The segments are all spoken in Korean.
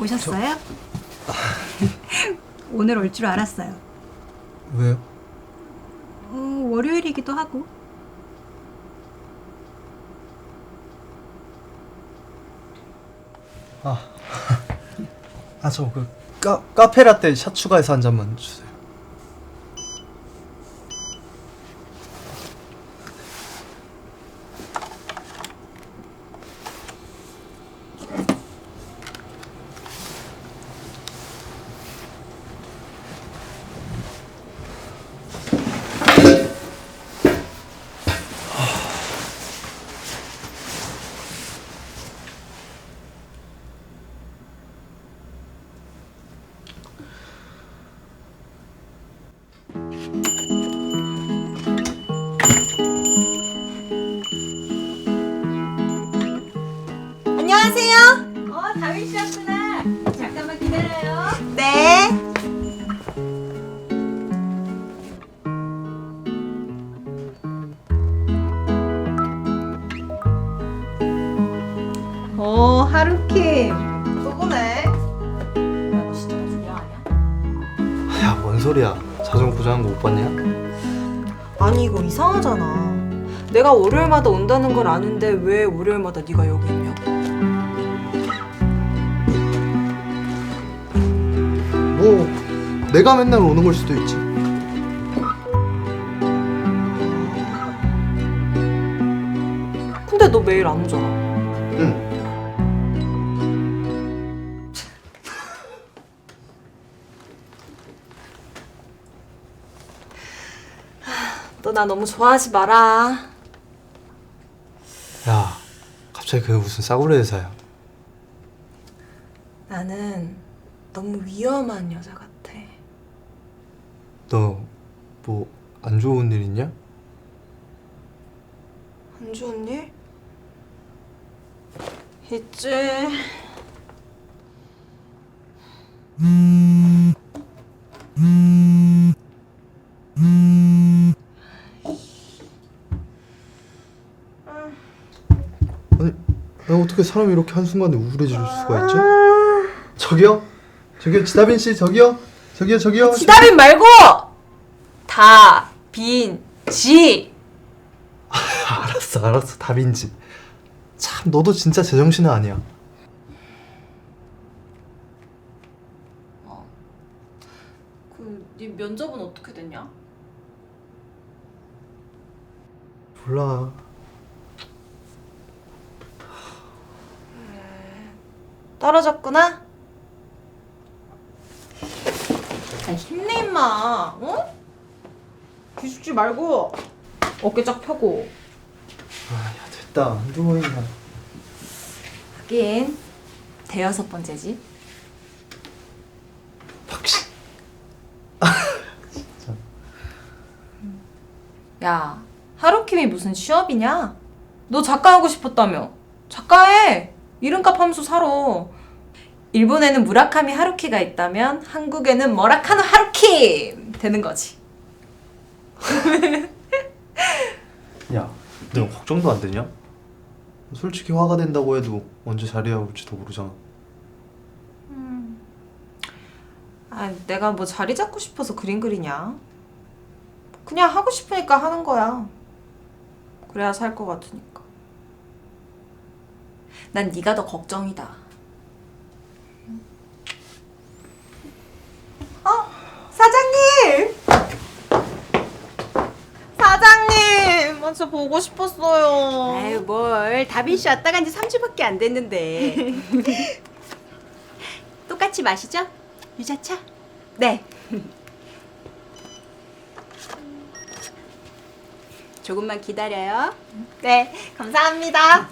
오셨어요? 오늘 올 줄 알았어요. 왜요? 어, 월요일이기도 하고. 아 저그 카페 라떼 샷 추가해서 한 잔만 주세요. 내가 월요일마다 온다는 걸 아는데 왜 월요일마다 네가 여기 있냐고. 뭐 내가 맨날 오는 걸 수도 있지. 근데 너 매일 안 오잖아. 응. 너 나 너무 좋아하지 마라. 야 갑자기 그게 무슨 싸구려 대사야? 나는 너무 위험한 여자 같아. 너 뭐 안 좋은 일 있냐? 안 좋은 일? 있지. 아니 나 어떻게 사람이 이렇게 한순간에 우울해질 수가 있지? 저기요? 저기요 지다빈 씨 저기요? 저기요 저기요? 지다빈 말고 다, 빈, 지. 알았어 알았어 다빈지 참 너도 진짜 제정신은 아니야 그네 면접은 어떻게 됐냐? 몰라 떨어졌구나. 아, 힘내 임마. 어? 기죽지 말고 어깨 쫙 펴고. 아야 됐다 한두 번이나 하긴 대여섯 번째지. 박씨 야, 하루킴이 무슨 취업이냐? 너 작가 하고 싶었다며? 작가해. 이름값 하면서 살아. 일본에는 무라카미 하루키가 있다면 한국에는 머라카노 하루키 되는 거지. 야, 너 걱정도 안 되냐? 솔직히 화가 된다고 해도 언제 자리에 올지도 모르잖아. 아, 내가 뭐 자리 잡고 싶어서 그림 그리냐? 그냥 하고 싶으니까 하는 거야. 그래야 살 것 같으니까. 난 네가 더 걱정이다. 어, 사장님! 사장님! 아, 진짜 보고 싶었어요. 아유, 뭘. 다빈 씨 왔다 간지 3주밖에 안 됐는데. 똑같이 마시죠? 유자차? 네. 조금만 기다려요. 네, 감사합니다.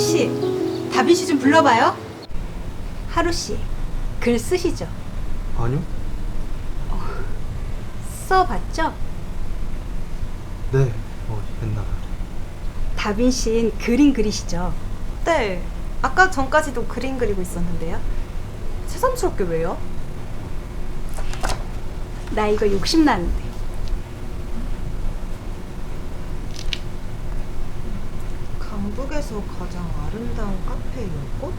씨, 다빈 씨 좀 불러봐요. 하루 씨, 글 쓰시죠? 아니요? 써봤죠? 네. 어, 옛날. 다빈 씨는 그림 그리시죠? 네. 아까 전까지도 그림 그리고 있었는데요. 새삼스럽게 왜요? 나 이거 욕심 나는데. 강북에서 가장 아름다운 카페 이곳?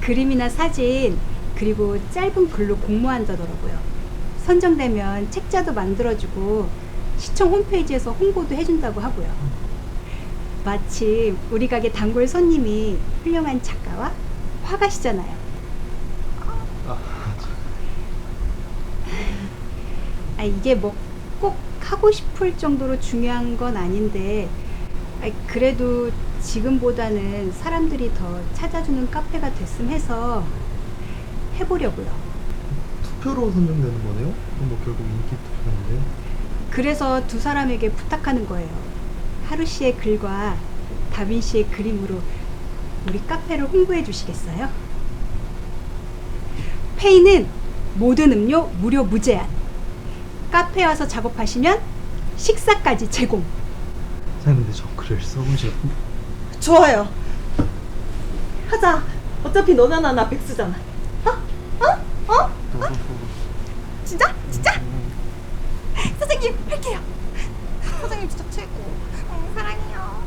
그림이나 사진 그리고 짧은 글로 공모한다더라고요. 선정되면 책자도 만들어주고 시청 홈페이지에서 홍보도 해준다고 하고요. 마침 우리 가게 단골 손님이 훌륭한 작가와 화가시잖아요. 아, 아, 이게 뭐 꼭 하고 싶을 정도로 중요한 건 아닌데 아, 그래도 지금보다는 사람들이 더 찾아주는 카페가 됐음 해서 해보려고요. 투표로 선정되는 거네요? 그럼 뭐 결국 인기 투표인데. 그래서 두 사람에게 부탁하는 거예요. 하루 씨의 글과 다빈 씨의 그림으로 우리 카페를 홍보해 주시겠어요? 페이는 모든 음료 무료 무제한. 카페 와서 작업하시면 식사까지 제공. 선생님 근데 저 글을 써보실 좋아요. 하자. 어차피 너나 나나 백수잖아. 진짜? 진짜? 선생님 할게요. 선생님 진짜 최고. 음, 사랑해요.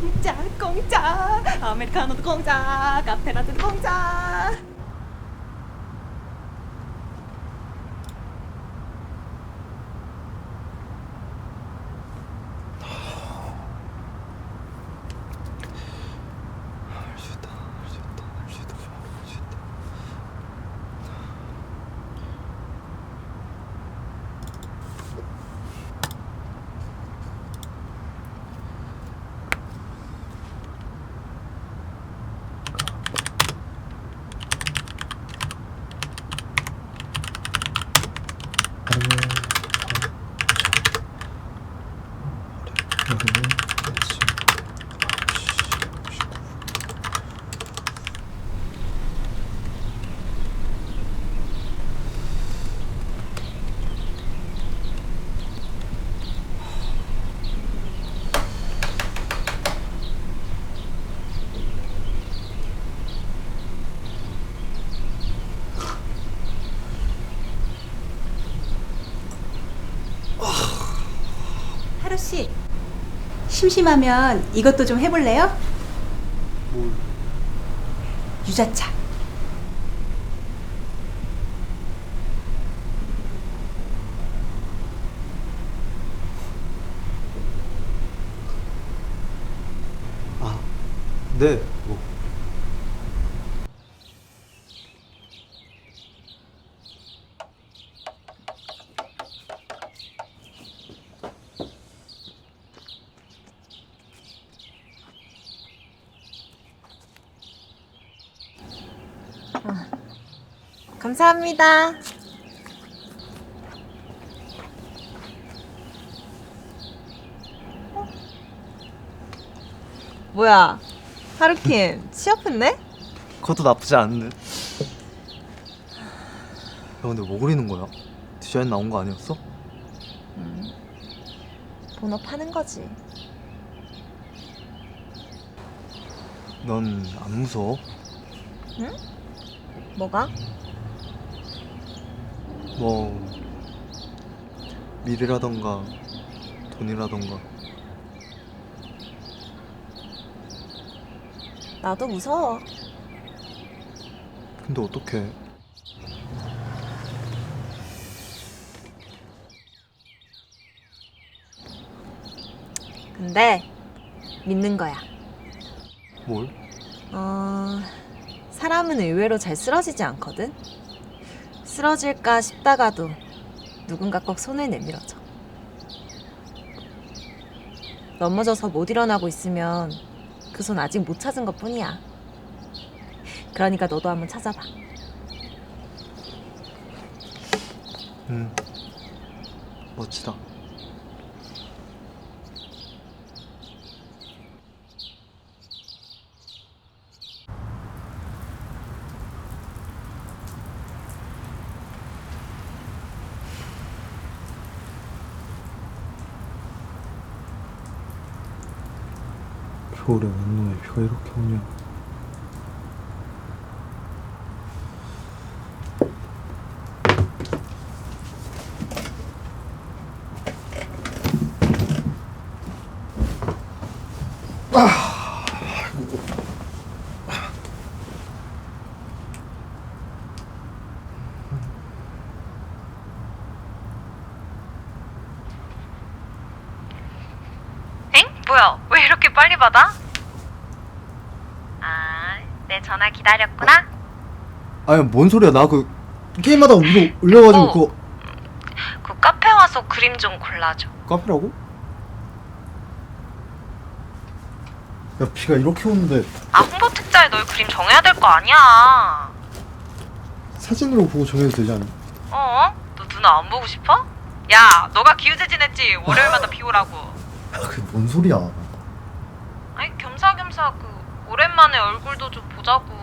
공짜 공짜 아메리카노도 공짜 카페라떼도 공짜. 할 수 있다, 할 수 있다, 할 수 있다, 할 수 있다. 하루 씨, 심심하면 이것도 좀 해볼래요? 뭘? 유자차. 아, 네, 감사합니다. 뭐야, 하루킴 취업했네? 그것도 나쁘지 않은데. 야, 근데 뭐 그리는 거야? 디자인 나온 거 아니었어? 본업 하는 거지. 넌 안 무서워? 뭐가? 뭐 미래라던가 돈이라던가 나도 무서워. 근데 어떡해 근데 믿는 거야. 뭘? 어, 사람은 의외로 잘 쓰러지지 않거든. 쓰러질까 싶다가도 누군가 꼭 손을 내밀어줘. 넘어져서 못 일어나고 있으면 그 손 아직 못 찾은 것 뿐이야. 그러니까 너도 한번 찾아봐. 응 멋지다 겨울에 웬 놈의 비가 이렇게 오냐 엥? 뭐야? 왜 이렇게 빨리 받아? 아, 내 전화 기다렸구나. 아니 뭔 소리야 나 그 게임하다가 위로 올려가지고 어. 그거 그 카페 와서 그림 좀 골라줘. 카페라고? 야 비가 이렇게 오는데 아, 홍보 특자에 널 그림 정해야 될 거 아니야. 사진으로 보고 정해도 되지 않아? 어? 너 누나 안 보고 싶어? 야, 너가 기우제진했지. 월요일마다 비 오라고. 야 그게 뭔 소리야 아니, 겸사겸사 그 오랜만에 얼굴도 좀 보자고.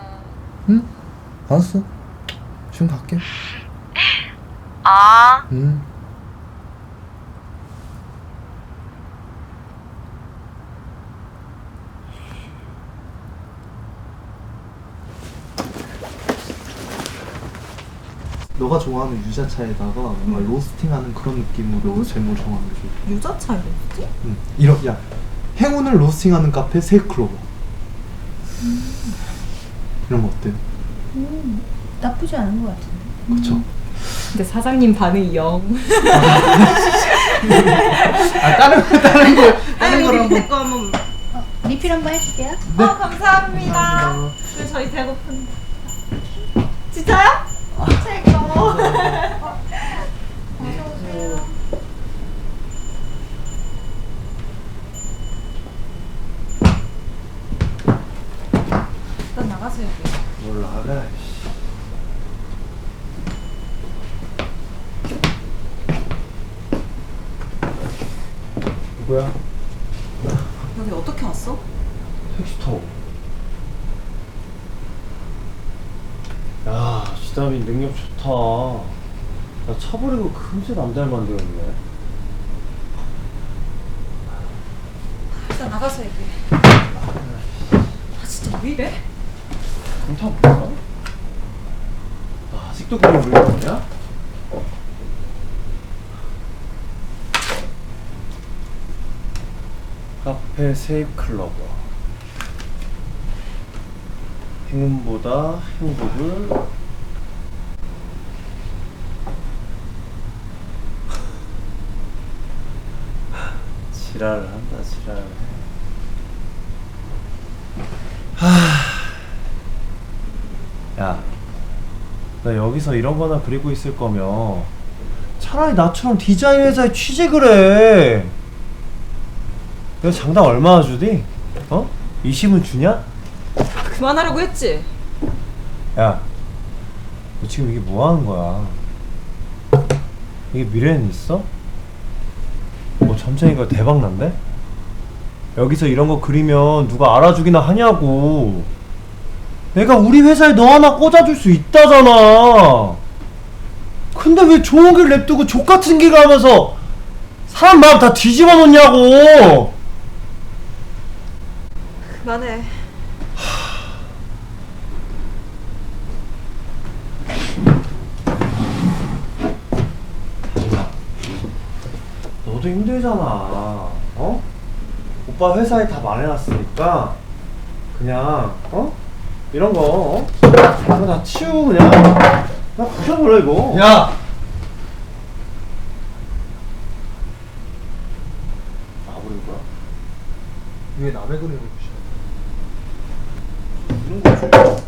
응? 알았어 지금 갈게 아, 응 너가 좋아하는 유자차에다가 뭔가 로스팅하는 그런 느낌으로 제목 정하는 게 좋아. 유자차였지? 응. 이런 야 행운을 로스팅하는 카페 세이클로버. 이런 거 어때? 나쁘지 않은 것 같은데. 그쵸? 근데 사장님 반응이 영. 아 다른 거 다른 거 다른 거랑 한번. 거 한번. 리필 한번 해줄게요. 어, 감사합니다. 그 저희 배고픈데. 진짜요? 최고. 일단 나가세요. 뭘 나가. 씨. 누구야? 여기 어떻게 왔어? 택시 타고. 야, 지담이 능력 좋다. 나 차 버리고 금세 남자를 만들었네. 일단 나가서 얘기해. 아 진짜 왜 이래? 강타 뭐야? 아, 아직도 그냥 물리는 거냐? 카페 세입 클로버. 행운보다 행복을 지랄을 한다 지랄을 해. 야, 나 여기서 이런 거나 그리고 있을 거면 차라리 나처럼 디자인 회사에 취직을 해. 내가 장당 얼마나 주디? 어? 20은 주냐? 그만하라고 했지. 야, 너 지금 이게 뭐 하는 거야? 이게 미래는 있어? 뭐 점쟁이가 대박 난대? 여기서 이런 거 그리면 누가 알아주기나 하냐고. 내가 우리 회사에 너 하나 꽂아줄 수 있다잖아. 근데 왜 좋은 길 냅두고 족 같은 길 가면서 사람 마음 다 뒤집어 놓냐고. 그만해. 너도 힘들잖아. 어? 오빠 회사에 다 말해놨으니까 그냥 어? 이런 거 어? 이거 다 치우고 그냥 그냥 부셔버려 이거. 야. 나버린 거야? 왜 남의 그림을 부셔? 이런 거지. 어?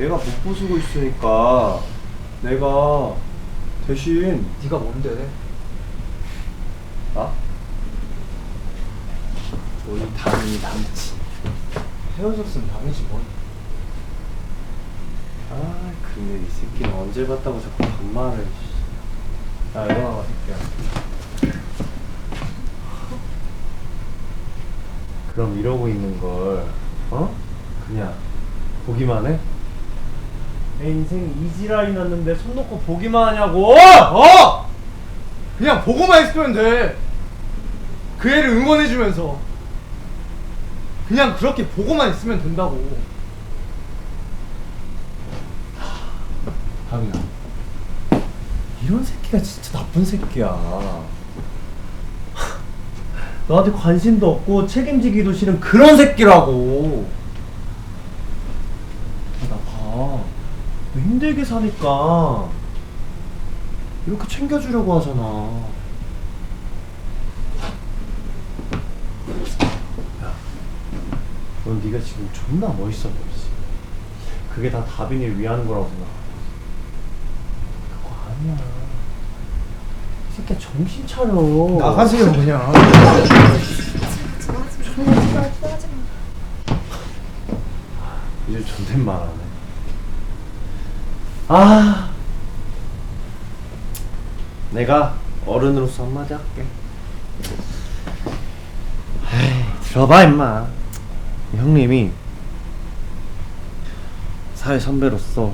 얘가 못 부수고 있으니까 내가 대신 네가 뭔데? 나 너희 당이 남친. 헤어졌으면 당이지 뭐. 아, 근데 이 새끼는 언제 봤다고 자꾸 반말을. 씨. 야, 일어나봐, 새끼야. 그럼 이러고 있는 걸, 어? 그냥 보기만 해? 내 인생 이지랄이 났는데 손 놓고 보기만 하냐고! 어! 그냥 보고만 있으면 돼. 그 애를 응원해주면서. 그냥 그렇게 보고만 있으면 된다고. 다빈아 이런 새끼가 진짜 나쁜 새끼야. 너한테 관심도 없고 책임지기도 싫은 그런 새끼라고. 아, 나봐. 너 힘들게 사니까 이렇게 챙겨주려고 하잖아 넌 네가 지금 존나 멋있어 보이지? 그게 다 다빈이를 위하는 거라고 생각하고 그거 아니야. 이 새끼야 정신 차려. 나가세요 그냥. 이제 존댓말 하네 아. 내가 어른으로서 한마디 할게. 에이 들어봐 임마 형님이 사회 선배로서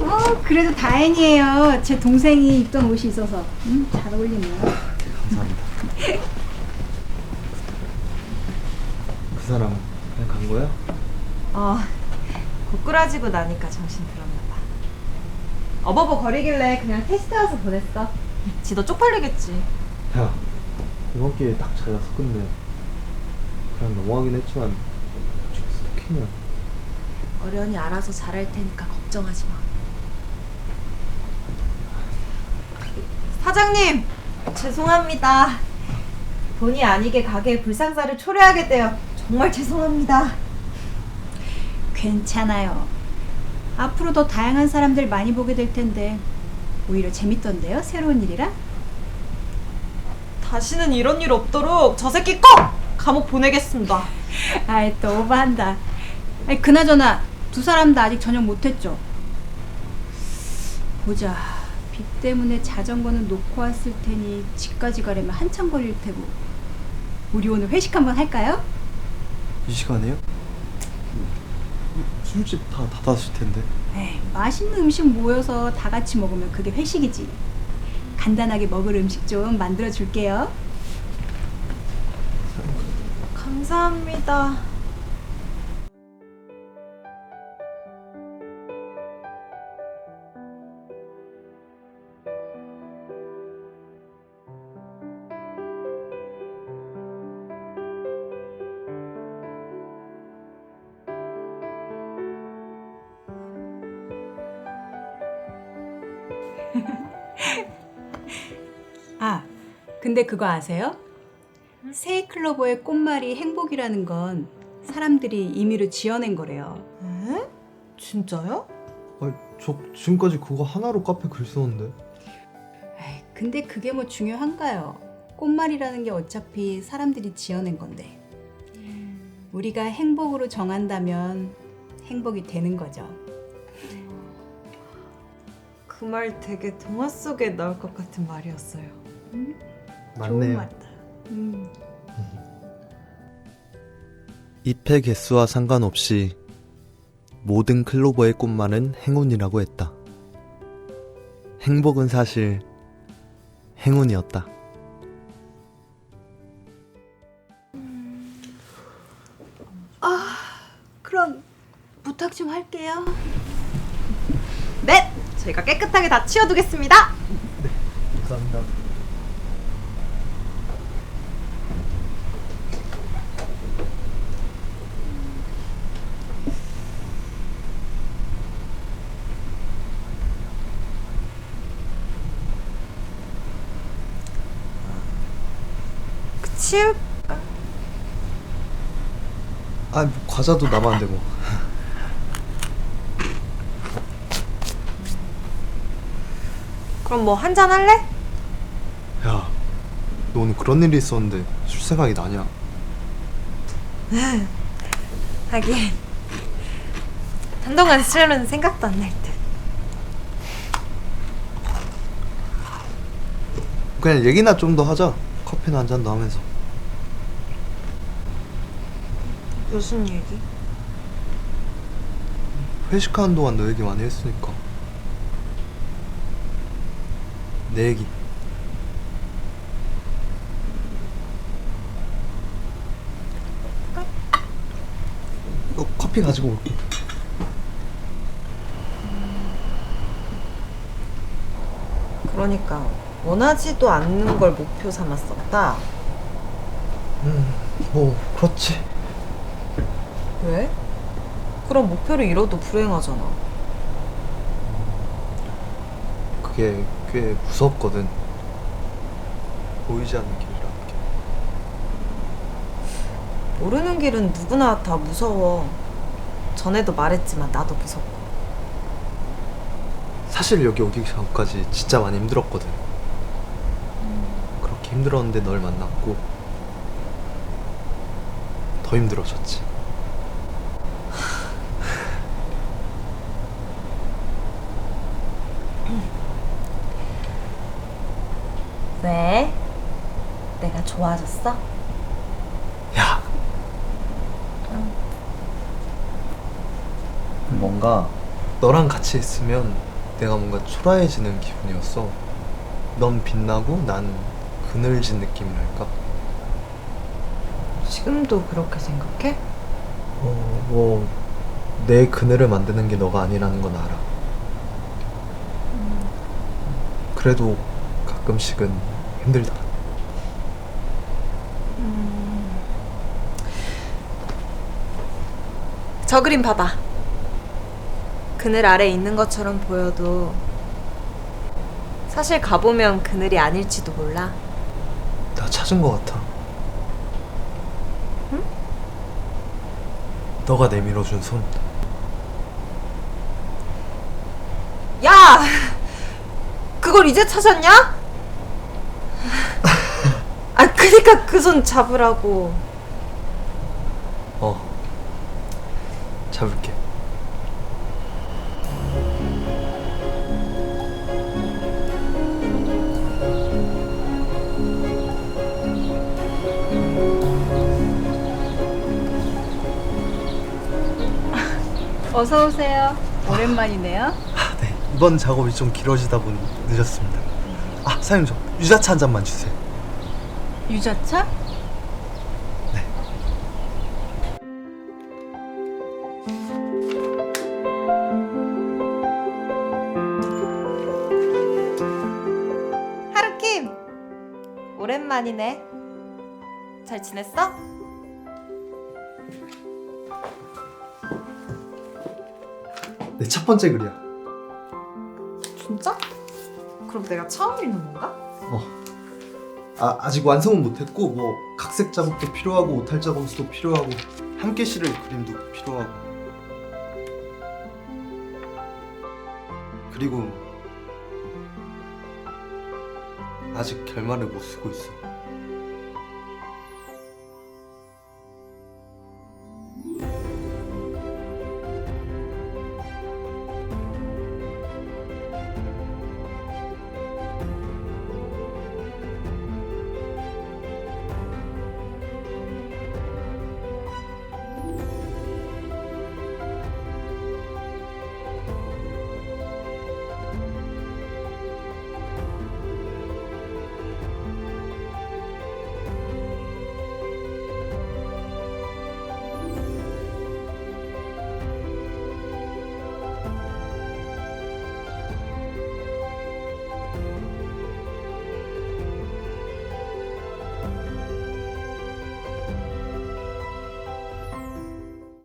어, 그래도 다행이에요. 제 동생이 입던 옷이 있어서. 음, 잘 어울리네요. 감사합니다. 그 사람 그냥 간 거야? 어, 고꾸라지고 나니까 정신 들었나 봐. 어버버 거리길래 그냥 테스트 와서 보냈어. 지도 쪽팔리겠지. 야 이번 기회에 딱 잘라서 끝내. 그냥 넘어가긴 했지만 솔직히 스토킹은 어련히 알아서 잘할 테니까 걱정하지 마. 사장님, 죄송합니다. 본의 아니게 가게에 불상사를 초래하게 되어 정말 죄송합니다. 괜찮아요. 앞으로 더 다양한 사람들 많이 보게 될 텐데 오히려 재밌던데요? 새로운 일이라? 다시는 이런 일 없도록 저 새끼 꼭 감옥 보내겠습니다. 아이 또 오버한다. 아이 그나저나 두 사람 다 아직 저녁 못했죠? 보자. 비 때문에 자전거는 놓고 왔을 테니 집까지 가려면 한참 걸릴 테고. 우리 오늘 회식 한번 할까요? 이 시간에요? 술집 다 닫았을 텐데. 에이, 맛있는 음식 모여서 다 같이 먹으면 그게 회식이지. 간단하게 먹을 음식 좀 만들어 줄게요. 감사합니다. 근데 그거 아세요? 세이클로버의 꽃말이 행복이라는 건 사람들이 임의로 지어낸 거래요. 에? 진짜요? 아니 저 지금까지 그거 하나로 카페 글 썼는데. 에이, 근데 그게 뭐 중요한가요? 꽃말이라는 게 어차피 사람들이 지어낸 건데. 우리가 행복으로 정한다면 행복이 되는 거죠. 그 말 되게 동화 속에 나올 것 같은 말이었어요. 좋은 맞네요. 말이다. 음. 잎의 개수와 상관없이 모든 클로버의 꽃만은 행운이라고 했다. 행복은 사실 행운이었다. 그럼 부탁 좀 할게요. 네, 저희가 깨끗하게 다 치워두겠습니다. 감사합니다. 치울 아, 뭐 과자도 남았는데 뭐. 그럼 뭐 한 잔 할래? 야, 너 오늘 그런 일이 있었는데 술 생각이 나냐? 하긴 한동안 술은 생각도 안 날 듯. 그냥 얘기나 좀 더 하자. 커피나 한 잔 더 하면서. 무슨 얘기? 회식하는 동안 너 얘기 많이 했으니까. 내 얘기. 너 커피 가지고 올게. 그러니까 원하지도 않는 걸 목표 삼았었다. 뭐 그렇지. 왜? 그럼 목표를 이뤄도 불행하잖아. 그게 꽤 무섭거든. 보이지 않는 길이라는 게. 모르는 길은 누구나 다 무서워. 전에도 말했지만 나도 무섭고. 사실 여기 오기 전까지 진짜 많이 힘들었거든. 그렇게 힘들었는데 널 만났고 더 힘들어졌지. 왜? 내가 좋아졌어? 야. 뭔가 너랑 같이 있으면 내가 뭔가 초라해지는 기분이었어. 넌 빛나고 난 그늘진 느낌이랄까. 지금도 그렇게 생각해? 어, 뭐, 내 그늘을 만드는 게 너가 아니라는 건 알아. 그래도 가끔씩은 힘들다. 저 그림 봐봐. 그늘 아래 있는 것처럼 보여도 사실 가보면 그늘이 아닐지도 몰라. 나 찾은 것 같아. 너가 내밀어준 손. 야! 그걸 이제 찾았냐? 아, 그니까 그 손 잡으라고. 어. 잡을게. 어서 오세요. 오랜만이네요. 아, 네. 이번 작업이 좀 길어지다 보니 늦었습니다. 아, 사장님 저 유자차 한 잔만 주세요. 유자차? 오랜만이네. 잘 지냈어? 내 첫 번째 글이야. 진짜? 그럼 내가 처음 읽는 건가? 어. 아, 아직 완성은 못했고 뭐 각색 작업도 필요하고 오탈 작업도 필요하고 함께 실을 그림도 필요하고 그리고 아직 결말을 못 쓰고 있어.